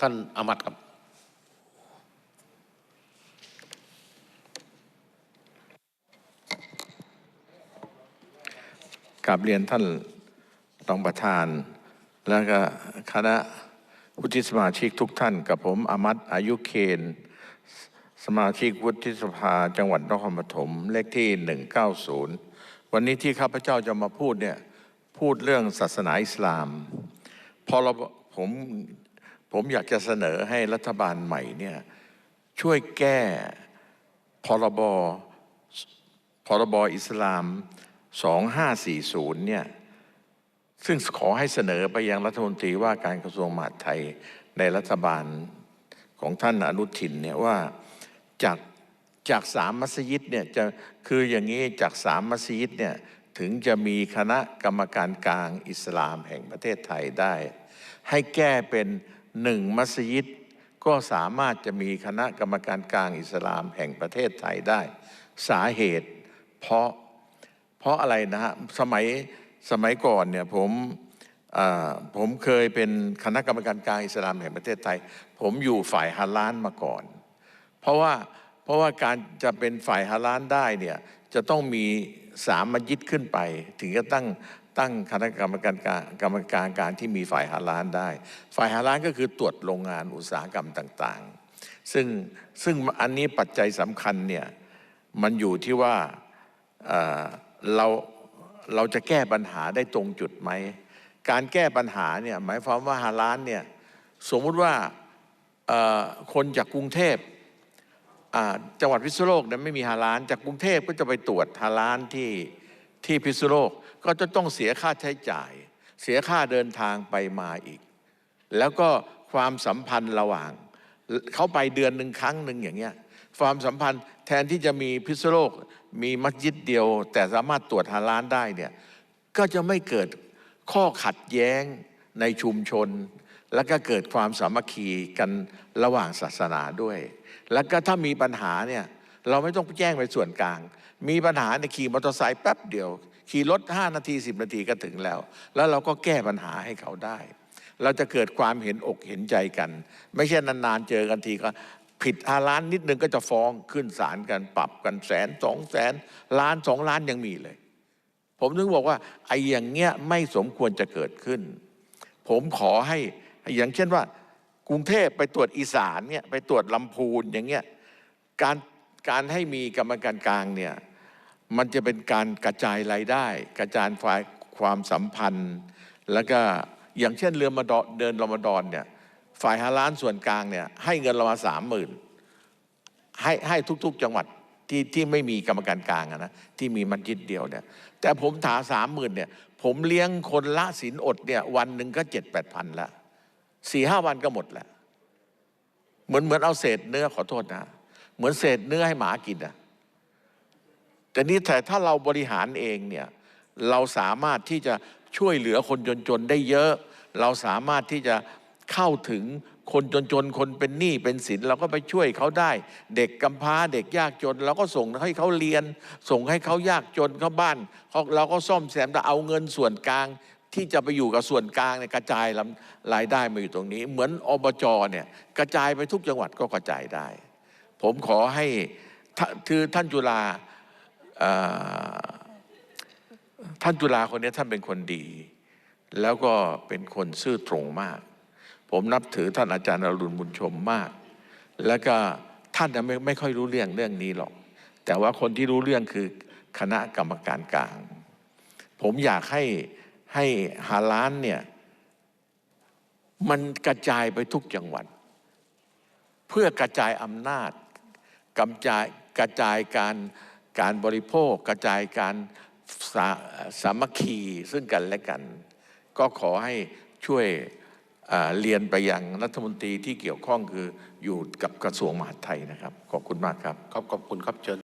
ท่านอามัดครับกราบเรียนท่านรองประธาน แล้วก็คณะวุฒิสมาชิกทุกท่าน กับผมอามัตอายุเคน สมาชิกวุฒิสภาจังหวัดนครปฐมเลขที่ 190 วันนี้ที่ข้าพเจ้าจะมาพูดเนี่ยพูดเรื่องศาสนาอิสลามพอเราผม ผมอยากจะเสนอให้รัฐบาลใหม่เนี่ยช่วยแก้พรบพรบอิสลาม 2540 เนี่ยซึ่งขอให้เสนอไปยังรัฐมนตรีว่าการกระทรวงมหาดไทยในรัฐบาลของท่านอนุทินเนี่ยว่าจากจากสามมัสยิดเนี่ยจะคืออย่างนี้จากสามมัสยิดเนี่ยถึงจะมีคณะกรรมการกลางอิสลามแห่งประเทศไทยได้ ให้แก้เป็น หนึ่งมัสยิดก็สามารถจะมีคณะกรรมการกลางอิสลามแห่งประเทศไทยได้ สาเหตุ เพราะเพราะอะไรนะฮะสมัยสมัยก่อนเนี่ยผมผมเคยเป็นคณะกรรมการกลางอิสลามแห่งประเทศไทย ผมอยู่ฝ่ายฮาลานมาก่อน เพราะว่าเพราะว่าการจะเป็นฝ่ายฮาลานได้เนี่ยจะต้องมีสามมัสยิดขึ้นไป ถึงจะตั้ง ตั้งคณะกรรมการการรมการการที่มีฝ่ายฮาลานได้ ฝ่ายฮาลานก็คือตรวจโรงงานอุตสาหกรรมต่างๆ ซึ่งซึ่งอันนี้ปัจจัยสำคัญเนี่ยมันอยู่ที่ว่าเราเราจะแก้ปัญหาได้ตรงจุดไหม การแก้ปัญหาเนี่ยหมายความว่าฮาลานเนี่ยสมมุติว่าคนจากกรุงเทพจังหวัดพิษณุโลกเนี่ยไม่มีฮาลาน จากกรุงเทพก็จะไปตรวจฮาลานที่ ที่พิษุโลกก็จะต้องเสียค่าใช้จ่าย เสียค่าเดินทางไปมาอีก แล้วก็ความสัมพันธ์ระหว่าง เขาไปเดือนหนึ่งครั้งหนึ่งอย่างเงี้ยความสัมพันธ์แทนที่จะมีพิษุโลกมีมัสยิดเดียว แต่สามารถตรวจฮาลานได้เนี่ยก็จะไม่เกิดข้อขัดแย้งในชุมชน แล้วก็เกิดความสามัคคีกันระหว่างศาสนาด้วย แล้วก็ถ้ามีปัญหาเนี่ย เราไม่ต้องแจ้งไปส่วนกลาง มีปัญหาในขี่มอเตอร์ไซค์แป๊บเดียว ขี่รถ 5 นาที 10 นาทีก็ถึงแล้ว แล้วเราก็แก้ปัญหาให้เขาได้ เราจะเกิดความเห็นอกเห็นใจกัน ไม่ใช่นานๆเจอกันทีก็ผิดอาล้านนิดนึงก็จะฟ้องขึ้นศาลกันปรับกันแสนสองแสนล้านสองล้านยังมีเลย ผมถึงบอกว่าไอ้อย่างเงี้ยไม่สมควรจะเกิดขึ้น ผมขอให้อย่างเช่นว่า กรุงเทพไปตรวจอีสานเนี่ยไปตรวจลำพูนอย่างเงี้ยการ การให้มีกรรมการกลางเนี่ยมันจะเป็นการกระจายรายได้ กระจายฝ่ายความสัมพันธ์ แล้วก็อย่างเช่นเรือมาดเดินรมฎอนเนี่ยฝ่ายฮาลานส่วนกลางเนี่ยให้เงินเรามาสามหมื่นให้ให้ทุก ๆ จังหวัดที่ที่ไม่มีกรรมการกลางนะที่มีมัสยิดเดียวเนี่ยแต่ผมถาสามหมื่นเนี่ยผมเลี้ยงคนละศีลอดเนี่ยวันหนึ่งก็เจ็ดแปดพันละสี่ห้าวันก็หมดแล้วเหมือนเหมือนเอาเศษเนื้อขอโทษนะ เหมือนเศษเนื้อให้หมากินอะแต่นี่แต่ถ้าเราบริหารเองเนี่ยเราสามารถที่จะช่วยเหลือคนจนๆได้เยอะ เราสามารถที่จะเข้าถึงคนจนๆ คนเป็นหนี้เป็นสินเราก็ไปช่วยเขาได้ เด็กกำพร้าเด็กยากจน เราก็ส่งให้เขาเรียน ส่งให้เขายากจนเขาบ้านเราก็ซ่อมแซมแต่เอาเงินส่วนกลางที่จะไปอยู่กับส่วนกลางเนี่ยกระจายลำรายได้มาอยู่ตรงนี้ เหมือนอบจเนี่ยกระจายไปทุกจังหวัดก็กระจายได้ ผมขอให้ท่าคือท่านจุฬาท่านจุฬาคนนี้ท่านเป็นคนดี แล้วก็เป็นคนซื่อตรงมาก ผมนับถือท่านอาจารย์อรุณบุญชมมาก แล้วก็ท่านน่ะไม่ไม่ค่อยรู้เรื่องเรื่องนี้หรอก แต่ว่าคนที่รู้เรื่องคือคณะกรรมการกลาง ผมอยากให้ให้ฮาลานเนี่ยมันกระจายไปทุกจังหวัด เพื่อกระจายอำนาจ กำจายกระจายการการบริโภค กระจายการสาสามัคคีซึ่งกันและกัน ก็ขอให้ช่วยอ่าเรียนไปยังรัฐมนตรีที่เกี่ยวข้องคืออยู่กับกระทรวงมหาดไทยนะครับ ขอบคุณมากครับ ขอบขอบคุณครับเชิญ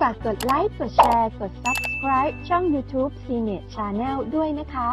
ฝากกดไลค์กดแชร์ กด Subscribe ช่อง YouTube CNET Channel ด้วยนะคะ